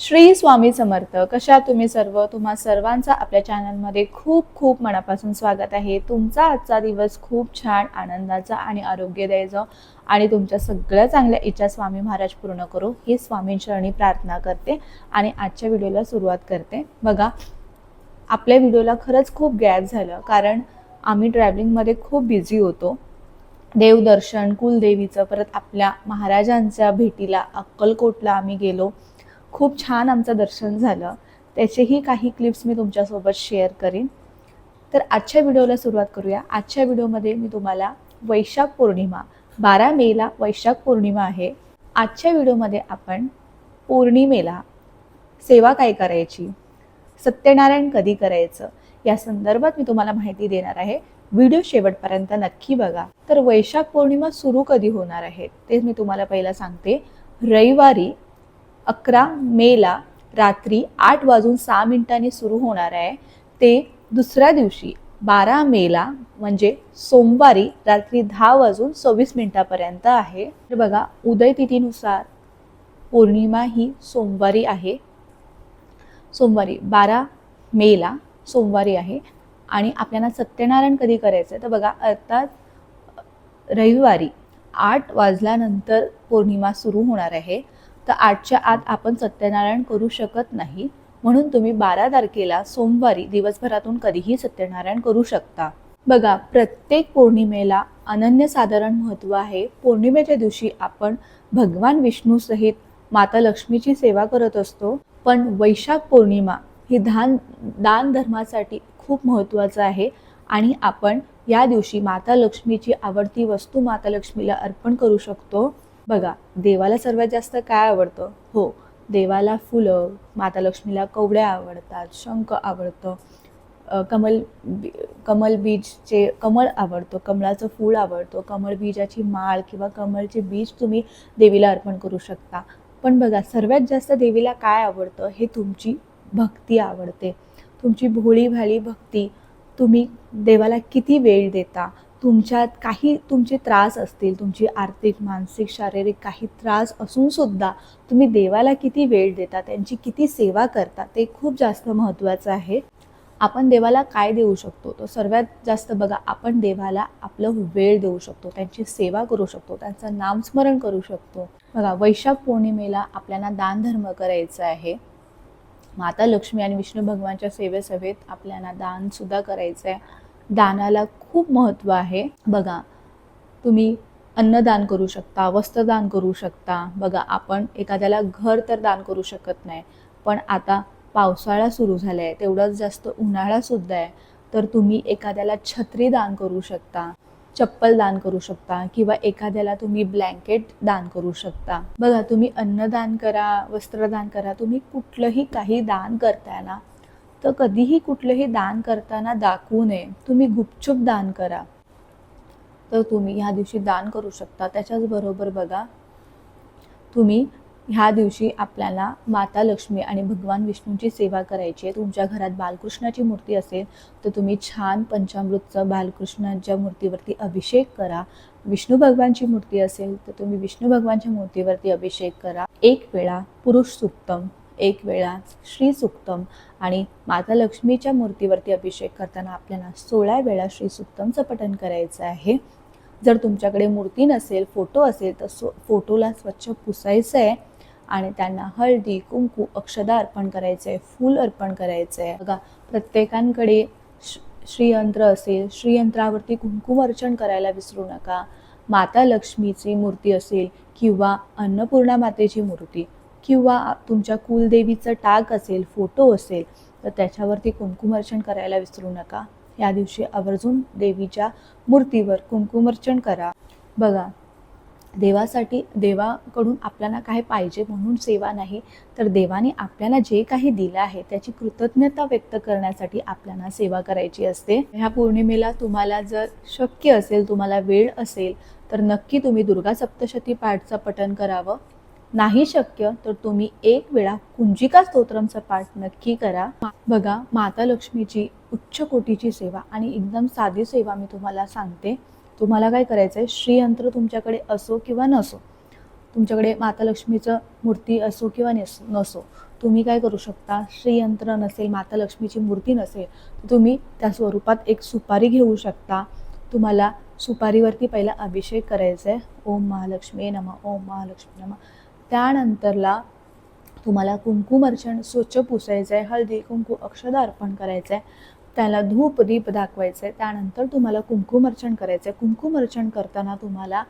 श्री स्वामी समर्थ कशा तुम्ही सर्व? तुम्हा सर्वांचा आपल्या चॅनलमध्ये खूप खूप मनापासून स्वागत आहे. तुमचा आजचा दिवस खूप छान आनंदाचा आणि आरोग्यदायीचा आणि तुमच्या सगळ्या चांगल्या इच्छा स्वामी महाराज पूर्ण करू. ही स्वामींचरणी प्रार्थना करते आणि आजच्या व्हिडिओला सुरुवात करते. बघा आपल्या व्हिडिओला खरंच खूप गॅप झालं कारण आम्ही ट्रॅव्हलिंगमध्ये खूप बिझी होतो. देवदर्शन कुलदेवीचं परत आपल्या महाराजांच्या भेटीला अक्कलकोटला आम्ही गेलो. खूप छान आमचं दर्शन झालं. त्याचेही काही क्लिप्स मी तुमच्यासोबत शेअर करीन. तर आजच्या व्हिडिओला सुरुवात करूया. आजच्या व्हिडिओमध्ये मी तुम्हाला वैशाख पौर्णिमा बारा मेला वैशाख पौर्णिमा आहे. आजच्या व्हिडिओमध्ये आपण पौर्णिमेला सेवा काय करायची? सत्यनारायण कधी करायचं? या संदर्भात मी तुम्हाला माहिती देणार आहे. व्हिडिओ शेवटपर्यंत नक्की बघा. तर वैशाख पौर्णिमा सुरू कधी होणार आहे? ते मी तुम्हाला पहिला सांगते. रविवारी अकरा मेला रात्री आठ वाजून सहा मिनिटांनी सुरू होणार आहे. ते दुसऱ्या दिवशी बारा मेला म्हणजे सोमवारी रात्री दहा वाजून सव्वीस मिनिटापर्यंत आहे. तर बघा उदय तिथीनुसार पौर्णिमा ही सोमवारी आहे. सोमवारी बारा मेला सोमवारी आहे. आणि आपल्याला सत्यनारायण कधी करायचं आहे तर बघा अर्थात रविवारी आठ वाजल्यानंतर पौर्णिमा सुरू होणार आहे. तर आठच्या आत आपण सत्यनारायण करू शकत नाही. म्हणून तुम्ही बारा तारखेला सोमवारी दिवसभरातून कधीही सत्यनारायण करू शकता. बघा प्रत्येक पौर्णिमेला अनन्यसाधारण महत्त्व आहे. पौर्णिमेच्या दिवशी आपण भगवान विष्णूसहित माता लक्ष्मीची सेवा करत असतो. पण वैशाख पौर्णिमा ही दान दान धर्मासाठी खूप महत्त्वाचं आहे. आणि आपण या दिवशी माता लक्ष्मीची आवडती वस्तू माता लक्ष्मीला अर्पण करू शकतो. बघा देवाला सर्वात जास्त काय आवडतं? हो देवाला फुलं माता लक्ष्मीला कवड्या आवडतात शंख आवडतं कमल बी- कमल बीजचे कमळ आवडतं कमळाचं फूल आवडतं कमळ बीजाची माळ किंवा कमळचे बीज तुम्ही देवीला अर्पण करू शकता. पण बघा सर्वात जास्त देवीला काय आवडतं? हे तुमची भक्ती आवडते. तुमची भोळी भाली भक्ती. तुम्ही देवाला किती वेळ देता? तुमच्यात काही तुमचे त्रास असतील तुमची आर्थिक मानसिक शारीरिक काही त्रास असून सुद्धा तुम्ही देवाला किती वेळ देता त्यांची किती सेवा करता ते खूप जास्त महत्त्वाचं आहे. आपण देवाला काय देऊ शकतो? तो सर्वात जास्त बघा आपण देवाला आपलं वेळ देऊ शकतो त्यांची सेवा करू शकतो त्यांचं नामस्मरण करू शकतो. बघा वैशाख पौर्णिमेला आपल्याला दानधर्म करायचं आहे. माता लक्ष्मी आणि विष्णू भगवानच्या सेवेसभेत आपल्याला दानसुद्धा करायचं आहे दानाला खूप महत्त्व आहे. बघा तुम्ही अन्नदान करू शकता वस्त्रदान करू शकता. बघा आपण एखाद्याला घर तर दान करू शकत नाही पण आता पावसाळा सुरू झाला आहे तेवढाच जास्त उन्हाळासुद्धा आहे तर तुम्ही एखाद्याला छत्री दान करू शकता चप्पल दान करू शकता किंवा एखाद्याला तुम्ही ब्लँकेट दान करू शकता. बघा तुम्ही अन्नदान करा वस्त्रदान करा तुम्ही कुठलंही काही दान करताय ना तर कधीही कुठलंही दान करताना दाखवू नये. तुम्ही गुपचूप दान करा. तर तुम्ही ह्या दिवशी दान करू शकता. त्याच्याच बरोबर बघा तुम्ही ह्या दिवशी आपल्याला माता लक्ष्मी आणि भगवान विष्णूंची सेवा करायची आहे. तुमच्या घरात बालकृष्णाची मूर्ती असेल तर तुम्ही छान पंचामृतचं बालकृष्णाच्या मूर्तीवरती अभिषेक करा. विष्णू भगवानची मूर्ती असेल तर तुम्ही विष्णू भगवानच्या मूर्तीवरती अभिषेक करा. एक वेळा पुरुष सुक्तम एक वेळा श्री सुक्तम आणि माता लक्ष्मीच्या मूर्तीवरती अभिषेक करताना आपल्याला सोळा वेळा श्री सुक्तमचं पठण करायचं आहे. जर तुमच्याकडे मूर्ती नसेल फोटो असेल तर सो फोटोला स्वच्छ पुसायचं आहे आणि त्यांना हळदी कुंकू अक्षदा अर्पण करायचं आहे फूल अर्पण करायचं आहे बघा प्रत्येकांकडे श श्रीयंत्र असेल श्रीयंत्रावरती कुंकुम अर्चन करायला विसरू नका. माता लक्ष्मीची मूर्ती असेल किंवा अन्नपूर्णा मातेची मूर्ती किंवा तुमच्या कुलदेवीचं टाक असेल फोटो असेल तर त्याच्यावरती कुंकुमर्चन करायला विसरू नका. या दिवशी आवर्जून देवीच्या मूर्तीवर कुंकुमर्चन करा. बघा देवासाठी देवाकडून आपल्याला काय पाहिजे म्हणून सेवा नाही तर देवाने आपल्याला जे काही दिलं आहे त्याची कृतज्ञता व्यक्त करण्यासाठी आपल्याला सेवा करायची असते. ह्या पौर्णिमेला तुम्हाला जर शक्य असेल तुम्हाला वेळ असेल तर नक्की तुम्ही दुर्गा सप्तशती पाठचं पठण करावं. नाही शक्य तर तुम्ही एक वेळा कुंजिका स्तोत्रमचा पाठ नक्की करा. बघा माता लक्ष्मीची उच्च कोटीची सेवा आणि एकदम साधी सेवा मी तुम्हाला सांगते. तुम्हाला काय करायचं आहे श्रीयंत्र तुमच्याकडे असो किंवा नसो तुमच्याकडे माता लक्ष्मीचं मूर्ती असो किंवा नस नसो तुम्ही काय करू शकता? श्रीयंत्र नसेल माता लक्ष्मीची मूर्ती नसेल तर तुम्ही त्या स्वरूपात एक सुपारी घेऊ शकता. तुम्हाला सुपारीवरती पहिला अभिषेक करायचा आहे ओम महालक्ष्मी नम ओम महालक्ष्मी नम. त्यानंतरला तुम्हाला कुंकुम अर्चन स्वच्छ पुसायचं आहे हळदी कुंकू अक्षदा अर्पण करायचं आहे त्याला धूप दीप दाखवायचं आहे त्यानंतर तुम्हाला कुंकुम अर्चन करायचं आहे कुंकुम अर्चन करताना तुम्हाला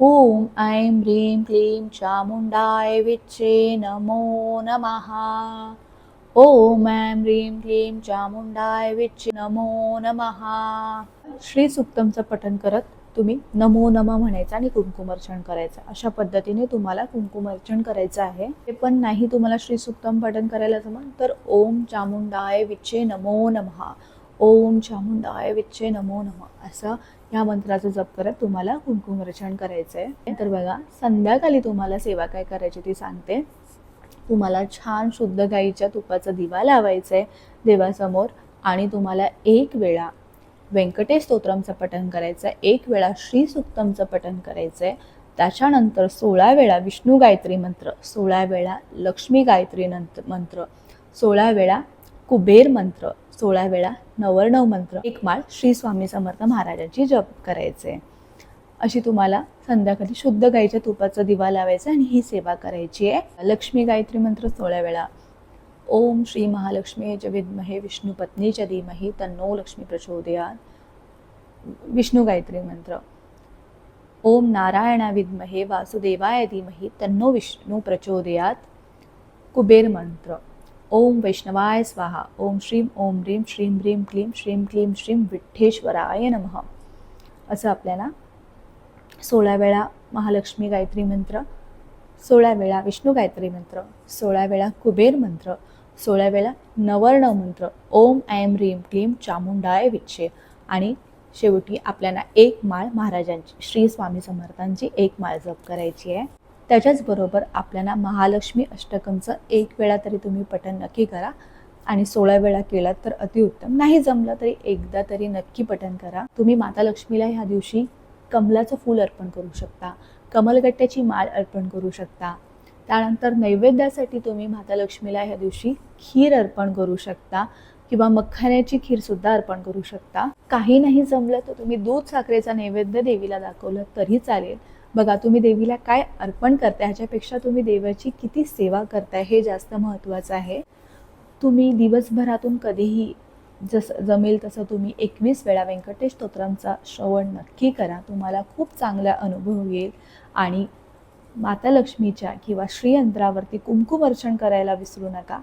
ओम ऐं ह्रीं क्लीं चामुंडाय विच्चे नमो नमहा ओम ऐं ह्रीं क्लीं चामुंडाय विच्चे नमो नमहा श्री सुक्तमचं पठन करत तुम्ही नमो नमा म्हणायचं आणि कुंकुमार्चन करायचं. अशा पद्धतीने तुम्हाला कुंकुमार्चन करायचं आहे. ते पण नाही तुम्हाला श्री सुक्तम पठन करायला जमा तर ओम चामुंडाय विच्चे नमो नमः. ओम चामुंडाय विच्चे नमो नमः. असं या मंत्राचा जप करत तुम्हाला कुंकुमर्चन करायचं आहे तर बघा संध्याकाळी तुम्हाला सेवा काय करायची ती सांगते. तुम्हाला छान शुद्ध गाईच्या तुपाचा दिवा लावायचा आहे देवासमोर आणि तुम्हाला एक वेळा व्यंकटेश स्तोत्रमचं पठण करायचं आहे एक वेळा श्री सुक्तमचं पठण करायचं आहे त्याच्यानंतर सोळा वेळा विष्णू गायत्री मंत्र सोळा वेळा लक्ष्मी गायत्री नंतर मंत्र सोळा वेळा कुबेर मंत्र सोळा वेळा नवरनव मंत्र एक माळ श्री स्वामी समर्थ महाराजांची जप करायचे अशी तुम्हाला संध्याकाळी शुद्ध गाईच्या तुपाचा दिवा लावायचा आणि ही सेवा करायची आहे. लक्ष्मी गायत्री मंत्र सोळा वेळा ओम श्री महालक्ष्मी च विद्महे विष्णू पत्नी च धीमहि तन्नो लक्ष्मी प्रचोदयात. विष्णू गायत्री मंत्र. ओम नारायणा विद्महे वासुदेवाय धीमहि तन्नो विष्णू प्रचोदयात. कुबेर मंत्र. ओम वैष्णवाय स्वाहा. ओम श्रीं ओम ह्रीं श्रीं ह्रीम क्लीं श्रीं क्लीं श्रीं विठ्ठेश्वराय नमः. असं आपल्याला सोळा वेळा महालक्ष्मी गायत्री मंत्र सोळा वेळा विष्णू गायत्री मंत्र सोळा वेळा कुबेर मंत्र सोळा वेळा नवर्ण मंत्र ओम ऐम ह्रीम क्लीम चामुंडाय विच्छे. आणि शेवटी आपल्याला एक माळ महाराजांची श्री स्वामी समर्थांची एक माळ जप करायची आहे. त्याच्याचबरोबर आपल्याला महालक्ष्मी अष्टकमचं एक वेळा तरी तुम्ही पठण नक्की करा. आणि सोळा वेळा केलात तर अतिउत्तम नाही जमलं तरी एकदा तरी नक्की पठण करा. तुम्ही माता लक्ष्मीला ह्या दिवशी कमलाचं फूल अर्पण करू शकता. कमलगट्ट्याची माळ अर्पण करू शकता. त्यानंतर नैवेद्यासाठी तुम्ही माता लक्ष्मीला ह्या दिवशी खीर अर्पण करू शकता किंवा मखाण्याची खीरसुद्धा अर्पण करू शकता. काही नाही जमलं तर तुम्ही दूध साखरेचा नैवेद्य देवीला दाखवलं तरी चालेल. बघा तुम्ही देवीला काय अर्पण करताय ह्याच्यापेक्षा तुम्ही देवाची किती सेवा करताय हे जास्त महत्त्वाचं आहे. तुम्ही दिवसभरातून कधीही जसं जमेल तसं तुम्ही एकवीस वेळा व्यंकटेश स्तोत्रांचा श्रवण नक्की करा. तुम्हाला खूप चांगला अनुभव येईल आणि माता लक्ष्मीच्या किंवा श्रीयंत्रावरती कुमकुम अर्चन करायला विसरू नका.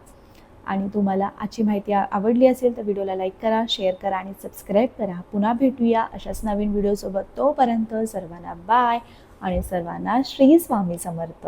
आणि तुम्हाला आजची माहिती आवडली असेल तर व्हिडिओला लाईक करा शेअर करा आणि सबस्क्राईब करा. पुन्हा भेटूया अशाच नवीन व्हिडिओसोबत. तोपर्यंत सर्वांना बाय आणि सर्वांना श्री स्वामी समर्थ.